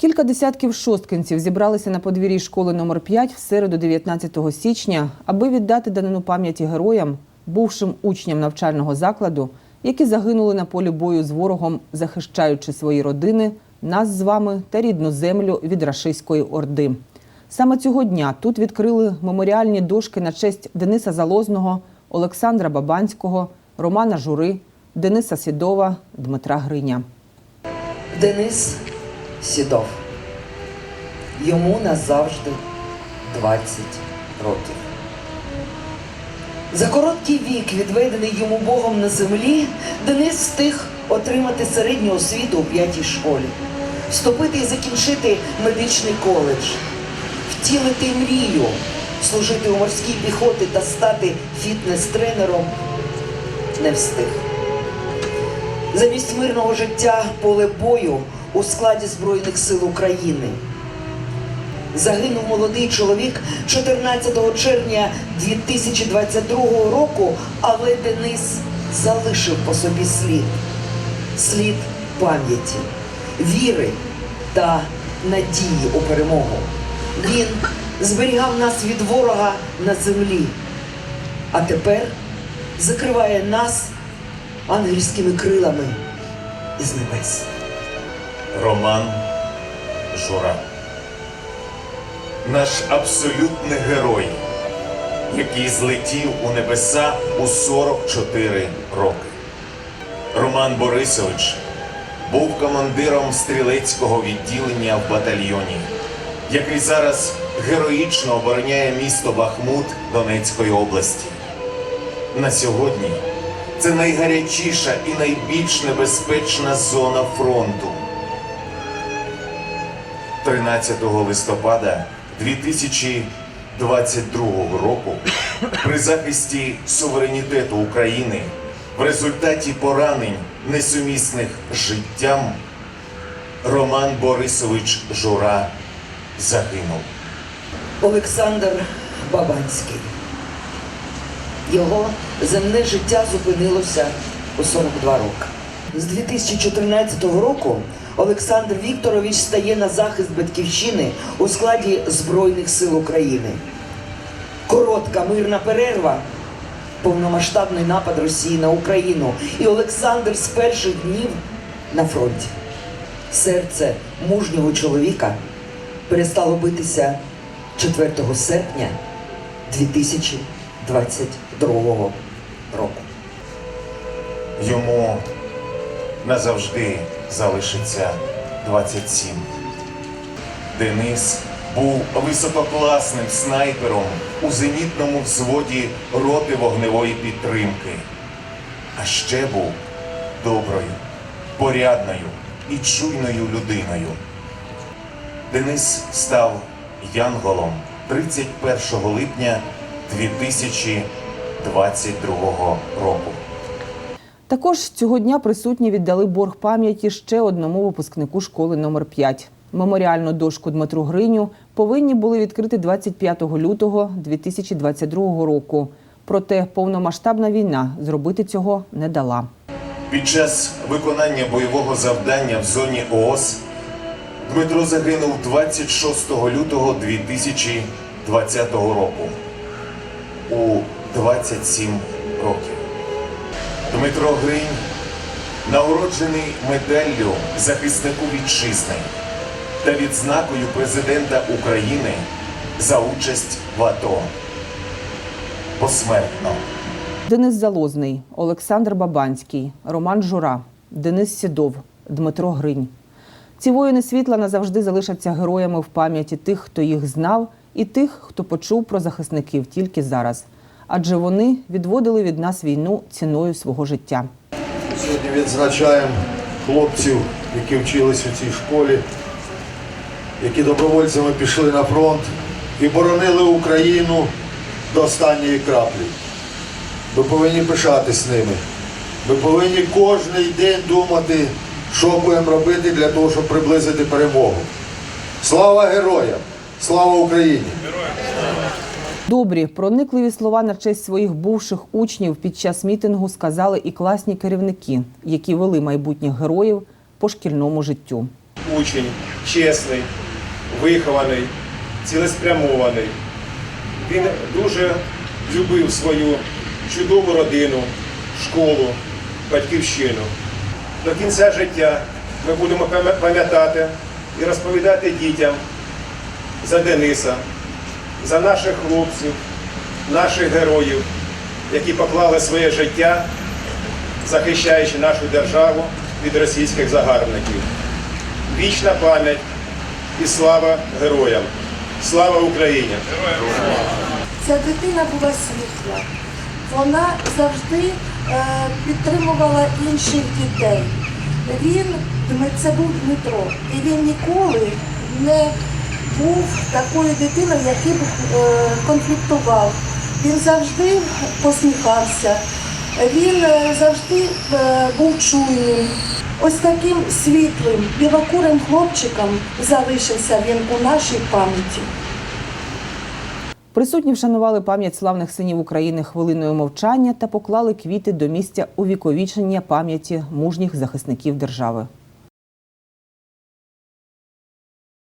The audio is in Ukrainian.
Кілька десятків шосткинців зібралися на подвір'ї школи номер 5 в середу 19 січня, аби віддати данину пам'яті героям, бувшим учням навчального закладу, які загинули на полі бою з ворогом, захищаючи свої родини, нас з вами та рідну землю від рашистської орди. Саме цього дня тут відкрили меморіальні дошки на честь Дениса Залозного, Олександра Бабанського, Романа Жури, Дениса Сідова, Дмитра Гриня. Денис Сідов. Йому назавжди 20 років. За короткий вік, відведений йому Богом на землі, Денис встиг отримати середню освіту у п'ятій школі, вступити і закінчити медичний коледж, втілити мрію, служити у морській піхоті та стати фітнес-тренером не встиг. Замість мирного життя поле бою у складі Збройних сил України. Загинув молодий чоловік 14 червня 2022 року, але Денис залишив по собі слід. Слід пам'яті, віри та надії у перемогу. Він зберігав нас від ворога на землі, а тепер закриває нас ангельськими крилами із небес. Роман Жура. Наш абсолютний герой, який злетів у небеса у 44 роки. Роман Борисович був командиром стрілецького відділення в батальйоні, який зараз героїчно обороняє місто Бахмут Донецької області. На сьогодні це найгарячіша і найбільш небезпечна зона фронту. 13 листопада 2022 року при захисті суверенітету України в результаті поранень, несумісних життям, Роман Борисович Жура загинув. Олександр Бабанський. Його земне життя зупинилося у 42 роки. З 2014 року Олександр Вікторович стає на захист батьківщини у складі Збройних сил України. Коротка мирна перерва, повномасштабний напад Росії на Україну. І Олександр з перших днів на фронті. Серце мужнього чоловіка перестало битися 4 серпня 2022 року. Йому назавжди залишиться 27. Денис був висококласним снайпером у зенітному взводі роти вогневої підтримки. А ще був доброю, порядною і чуйною людиною. Денис став янголом 31 липня 2022 року. Також цього дня присутні віддали борг пам'яті ще одному випускнику школи номер 5 Меморіальну дошку Дмитру Гриню повинні були відкрити 25 лютого 2022 року. Проте повномасштабна війна зробити цього не дала. Під час виконання бойового завдання в зоні ООС Дмитро загинув 26 лютого 2020 року у 27 років. Дмитро Гринь нагороджений медаллю захиснику вітчизни та відзнакою президента України за участь в АТО. Посмертно. Денис Залозний, Олександр Бабанський, Роман Жура, Денис Сідов, Дмитро Гринь. Ці воїни світла назавжди залишаться героями в пам'яті тих, хто їх знав, і тих, хто почув про захисників тільки зараз. Адже вони відводили від нас війну ціною свого життя. Сьогодні відзначаємо хлопців, які вчились у цій школі, які добровольцями пішли на фронт і боронили Україну до останньої краплі. Ми повинні пишатись ними. Ми повинні кожен день думати, що будемо робити для того, щоб приблизити перемогу. Слава героям! Слава Україні! Добрі, проникливі слова на честь своїх бувших учнів під час мітингу сказали і класні керівники, які вели майбутніх героїв по шкільному життю. учень, чесний, вихований, цілеспрямований. Він дуже любив свою чудову родину, школу, батьківщину. До кінця життя ми будемо пам'ятати і розповідати дітям за Дениса, за наших хлопців, наших героїв, які поклали своє життя, захищаючи нашу державу від російських загарбників. Вічна пам'ять і слава героям! Слава Україні! Ця дитина була світла. Вона завжди е, підтримувала інших дітей. Він це був Дмитро, і він ніколи не був такою дитиною, який е, конфліктував. Він завжди посміхався, він е, завжди е, був чуйним. Ось таким світлим, білокурим хлопчиком залишився він у нашій пам'яті. Присутні вшанували пам'ять славних синів України хвилиною мовчання та поклали квіти до місця увіковічення пам'яті мужніх захисників держави.